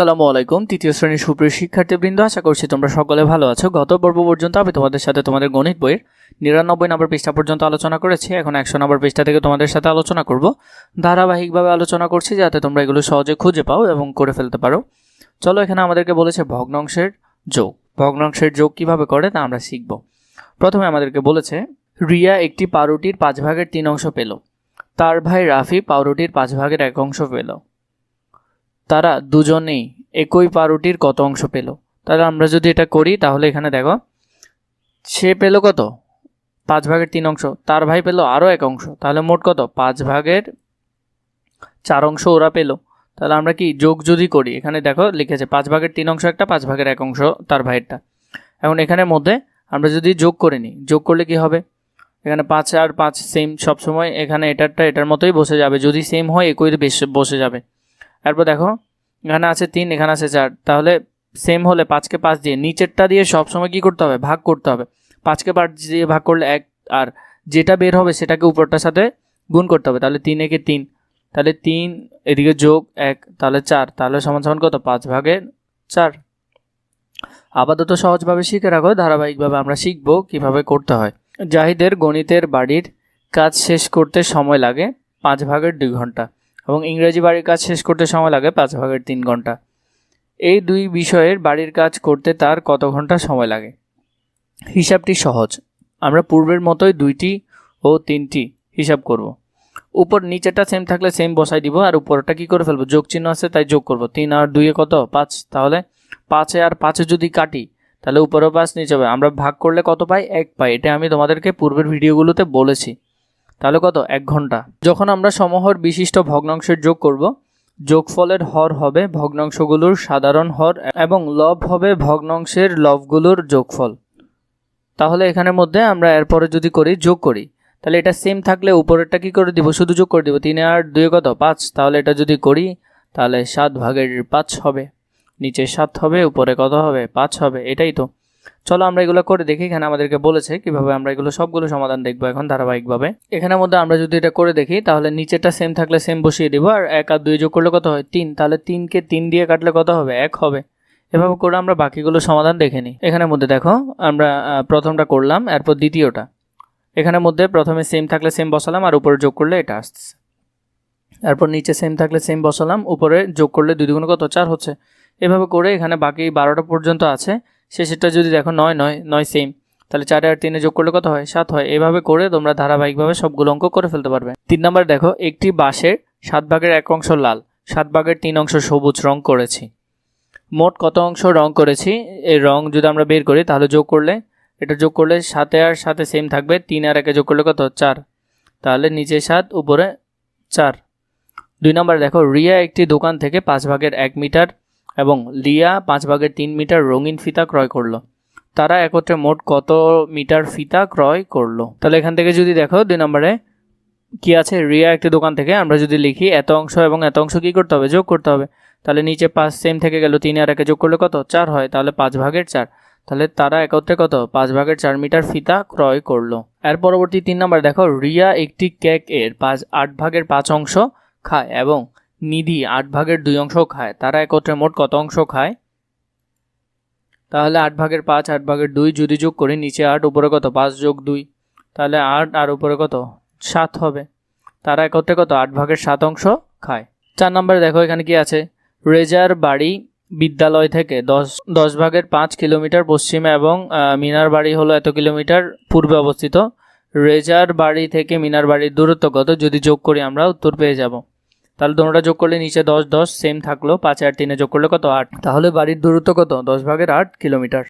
আসসালামু আলাইকুম। তৃতীয় শ্রেণির সুপ্রিয় শিক্ষার্থীবৃন্দ, আশা করছি তোমরা সকলে ভালো আছো। গত পর্ব পর্যন্ত আমি তোমাদের সাথে তোমাদের গণিত বইয়ের নিরানব্বই নম্বর পৃষ্ঠা পর্যন্ত আলোচনা করেছি। এখন একশো নম্বর পৃষ্ঠা থেকে তোমাদের সাথে আলোচনা করব। ধারাবাহিকভাবে আলোচনা করছি যাতে তোমরা এগুলো সহজে খুঁজে পাও এবং করে ফেলতে পারো। চলো এখানে আমাদেরকে বলেছে ভগ্নাংশের যোগ। ভগ্নাংশের যোগ কীভাবে করে তা আমরা শিখব। প্রথমে আমাদেরকে বলেছে, রিয়া একটি পাউরুটির পাঁচ ভাগের তিন অংশ পেল। তার ভাই রাফি পাউরুটির পাঁচ ভাগের এক অংশ পেল। তারা দুজনেই একই পাউরুটির কত অংশ পেল? তাহলে আমরা যদি এটা করি, তাহলে এখানে দেখো, সে পেল কত? পাঁচ ভাগের তিন অংশ। তার ভাই পেল আরও এক অংশ। তাহলে মোট কত? পাঁচ ভাগের চার অংশ ওরা পেল। তাহলে আমরা কি যোগ যদি করি, এখানে দেখো লিখেছে, পাঁচ ভাগের তিন অংশ একটা, পাঁচ ভাগের এক অংশ তার ভাইয়েরটা। এখন এখানের মধ্যে আমরা যদি যোগ করে নিই, যোগ করলে কি হবে? এখানে পাঁচ আর পাঁচ সেম সবসময়, এখানে এটারটা, এটার মতোই বসে যাবে। যদি সেম হয়, একই বেশ, বসে যাবে। তারপর দেখো, এখানে আছে তিন, এখানে আছে চার। তাহলে সেম হলে পাঁচকে পাঁচ দিয়ে নিচেরটা দিয়ে সবসময় কী করতে হবে? ভাগ করতে হবে। পাঁচকে পাঁচ দিয়ে ভাগ করলে এক আর যেটা বের হবে সেটাকে উপরটার সাথে গুণ করতে হবে। তাহলে তিন একে তিন। তাহলে তিন, এদিকে যোগ এক, তাহলে চার। তাহলে সমান সমান কত? পাঁচ ভাগের চার। আপাতত সহজভাবে শিখে রাখো, ধারাবাহিকভাবে আমরা শিখব কীভাবে করতে হয়। জাহিদের গণিতের বাড়ির কাজ শেষ করতে সময় লাগে পাঁচ ভাগের দুই ঘণ্টা। এবং ইংরেজি বাড়ির কাজ শেষ করতে সময় লাগে পাঁচ ভাগের তিন ঘণ্টা। এই দুই বিষয়ের বাড়ির কাজ করতে তার কত ঘণ্টা সময় লাগে? হিসাবটি সহজ। আমরা পূর্বের মতোই দুইটি ও তিনটি হিসাব করব। উপর নিচেটা সেম থাকলে সেম বসাই দিব, আর উপরটা কি করে ফেলব? যোগ চিহ্ন আছে, তাই যোগ করব। তিন আর দুইয়ে কত? পাঁচ। তাহলে পাঁচে আর পাঁচে যদি কাটি, তাহলে উপরেও পাঁচ নিচে হবে আমরা ভাগ করলে কত পাই? এক পাই। এটা আমি তোমাদেরকে পূর্বের ভিডিওগুলোতে বলেছি। তাহলে কত? এক ঘণ্টা। যখন আমরা সমহর বিশিষ্ট ভগ্নাংশের যোগ করব, যোগফলের হর হবে ভগ্নাংশগুলোর সাধারণ হর এবং লব হবে ভগ্নাংশের লবগুলোর যোগফল। তাহলে এখানের মধ্যে আমরা এরপরে যদি করি, যোগ করি, তাহলে এটা সেম থাকলে উপরেরটা কী করে দিব? শুধু যোগ করে দিব। তিনে আর দুই কত? পাঁচ। তাহলে এটা যদি করি, তাহলে সাত ভাগের পাঁচ হবে। নিচে সাত হবে, উপরে কত হবে? পাঁচ হবে। এটাই তো। চলো আমরা এগুলো করে দেখি। এখানে আমাদেরকে বলেছে কীভাবে আমরা এগুলো সবগুলো সমাধান দেখব এখন ধারাবাহিকভাবে। এখানের মধ্যে আমরা যদি এটা করে দেখি, তাহলে নিচেটা সেম থাকলে সেম বসিয়ে দিব। আর এক আর দুই যোগ করলে কত হয়? তিন। তাহলে তিনকে তিন দিয়ে কাটলে কত হবে? এক হবে। এভাবে করে আমরা বাকিগুলো সমাধান দেখে নিই। এখানের মধ্যে দেখো, আমরা প্রথমটা করলাম, এরপর দ্বিতীয়টা। এখানের মধ্যে প্রথমে সেম থাকলে সেম বসালাম, আর উপরে যোগ করলে এটা আসছে। এরপর নিচে সেম থাকলে সেম বসালাম, উপরে যোগ করলে দুই দুগুণ কত? চার হচ্ছে। এভাবে করে এখানে বাকি বারোটা পর্যন্ত আছে। শেষেরটা যদি দেখো নয় নয় নয় সেম তাহলে চারে আর তিনে যোগ করলে কত হয়? সাত হয়। এভাবে করে তোমরা ধারাবাহিকভাবে সবগুলো অঙ্ক করে ফেলতে পারবে। তিন নম্বর দেখো, একটি বাঁশের সাত ভাগের এক অংশ লাল, সাত ভাগের তিন অংশ সবুজ রং করেছি। মোট কত অংশ রং করেছি? এই রং যদি আমরা বের করি, তাহলে যোগ করলে, এটা যোগ করলে সাতে আর সাথে সেম থাকবে। তিন আর একে যোগ করলে কত? চার। তাহলে নিচে সাত, উপরে চার। দুই নম্বর দেখো, রিয়া একটি দোকান থেকে পাঁচ ভাগের এক মিটার এবং লিয়া পাঁচ ভাগের তিন মিটার রঙিন ফিতা ক্রয় করল। তারা একত্রে মোট কত মিটার ফিতা ক্রয় করল? তাহলে এখান থেকে যদি দেখো, দুই নম্বরে কি আছে? রিয়া একটি দোকান থেকে, আমরা যদি লিখি এত অংশ এবং এত অংশ কী করতে হবে? যোগ করতে হবে। তাহলে নিচে পাঁচ সেম থেকে গেল তিন, আর একে যোগ করলে কত? চার হয়। তাহলে পাঁচ ভাগের চার। তাহলে তারা একত্রে কত? পাঁচ ভাগের চার মিটার ফিতা ক্রয় করল। এর পরবর্তী তিন নম্বর দেখো, রিয়া একটি কেক এর পাঁচ, আট ভাগের পাঁচ অংশ খায় এবং নিধি আট ভাগের দুই অংশ খায়। তারা একত্রে মোট কত অংশ খায়? তাহলে আট ভাগের পাঁচ, আট ভাগের দুই যদি যোগ করি, নিচে আট, উপরে কত? পাঁচ যোগ দুই। তাহলে আট আর উপরে কত? সাত হবে। তারা একত্রে কত? আট ভাগের সাত অংশ খায়। চার নম্বরে দেখো এখানে কি আছে? রেজার বাড়ি বিদ্যালয় থেকে দশ দশ ভাগের পাঁচ কিলোমিটার পশ্চিমে এবং মিনার বাড়ি হলো এত কিলোমিটার পূর্বে অবস্থিত। রেজার বাড়ি থেকে মিনার বাড়ির দূরত্ব কত? যদি যোগ করি, আমরা উত্তর পেয়ে যাব। তাহলে তোমরা যোগ করলে নিচে দশ দশ সেম থাকল, পাঁচ আর তিনে যোগ করলে কত? আট। তাহলে বাড়ির দূরত্ব কত? দশ ভাগের আট কিলোমিটার।